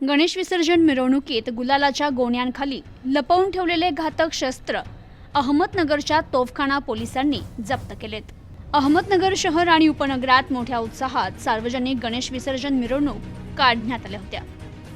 गणेश विसर्जन मिरवणुकीत गुलालाच्या गोण्यांखाली लपवून ठेवलेले घातक शस्त्र अहमदनगरच्या तोफखाना पोलिसांनी जप्त केलेत. अहमदनगर शहर आणि उपनगरात मोठ्या उत्साहात सार्वजनिक गणेश विसर्जन मिरवणूक काढण्यात आल्या होत्या.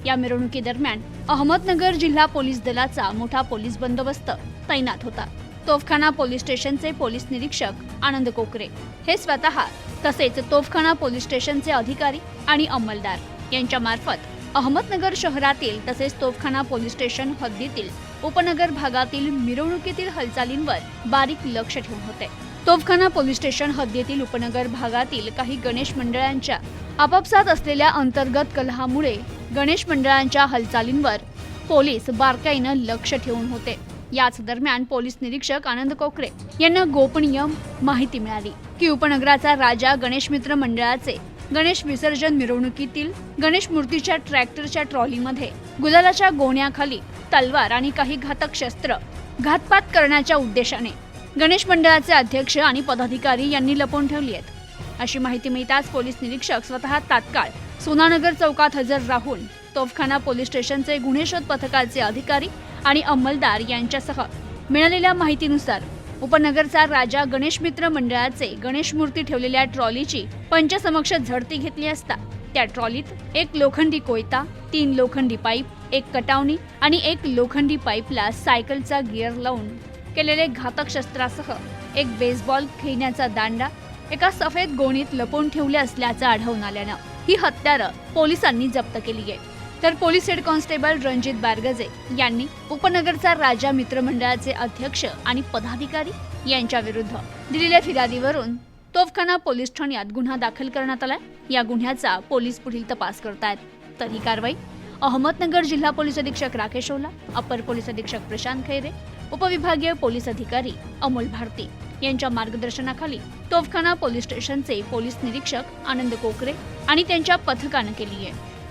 या मिरवणुकीदरम्यान अहमदनगर जिल्हा पोलीस दलाचा मोठा पोलीस बंदोबस्त तैनात होता. तोफखाना पोलीस स्टेशनचे पोलीस निरीक्षक आनंद कोकरे हे स्वतः तसेच तोफखाना पोलीस स्टेशनचे अधिकारी आणि अंमलदार यांच्या मार्फत अहमदनगर शहरातील तसेच तोफखाना पोलीस स्टेशन हद्दीतील उपनगर भागातील मिरवणुकीतील हालचालींवर बारीक लक्ष ठेवून होते. तोफखाना पोलीस स्टेशन हद्दीतील उपनगर भागातील काही गणेश मंडळांच्या आपापसात असलेल्या अंतर्गत कलहामुळे गणेश मंडळांच्या हालचालींवर पोलीस बारकाईनं लक्ष ठेवून होते. याच दरम्यान पोलीस निरीक्षक आनंद कोकरे यांना गोपनीय माहिती मिळाली की उपनगराचा राजा गणेश मित्र मंडळाचे गणेश विसर्जन मिरवणुकीतील गणेश मूर्तीच्या ट्रॅक्टरच्या ट्रॉलीमध्ये गुलालाच्या गोण्याखाली तलवार आणि काही घातक शस्त्र घातपात करण्याच्या उद्देशाने गणेश मंडळाचे अध्यक्ष आणि पदाधिकारी यांनी लपवून ठेवली आहेत. अशी माहिती मिळताच पोलीस निरीक्षक स्वतः तात्काळ सोनानगर चौकात हजर राहून तोफखाना पोलीस स्टेशनचे गुन्हे शोध पथकाचे अधिकारी आणि अंमलदार यांच्यासह मिळालेल्या माहितीनुसार उपनगरचा राजा गणेश मित्र मंडळाचे गणेश मूर्ती ठेवलेल्या ट्रॉलीची पंचसमक्ष झडती घेतली असता. त्या ट्रॉलीत एक लोखंडी कोयता तीन लोखंडी पाईप एक कटावणी आणि एक लोखंडी पाईपला सायकलचा गिअर लावून केलेले घातक शस्त्रासह एक बेसबॉल खेळण्याचा दांडा एका सफेद गोणीत लपवून ठेवले असल्याचं आढळून आल्यानं ही हत्यारं पोलिसांनी जप्त केली आहे. तर police head constable Ranjit Bargaje यांनी उपनगरचा राजा मित्रमंडळाचे अध्यक्ष आणि पदाधिकारी यांच्या विरुद्ध दिलेल्या फिर्यादीवरून तोफखाना पोलीस ठाण्यात गुन्हा दाखल करण्यात आलाय. या गुन्ह्याचा पोलीस पुढील तपास करतायत. तर ही कारवाई अहमदनगर जिल्हा पोलीस अधीक्षक राकेश ओला अपर पोलीस अधीक्षक प्रशांत खैरे उपविभागीय पोलीस अधिकारी अमोल भारती यांच्या मार्गदर्शनाखाली तोफखाना पोलीस स्टेशनचे पोलीस निरीक्षक आनंद कोकरे आणि त्यांच्या पथकानं केली आहे.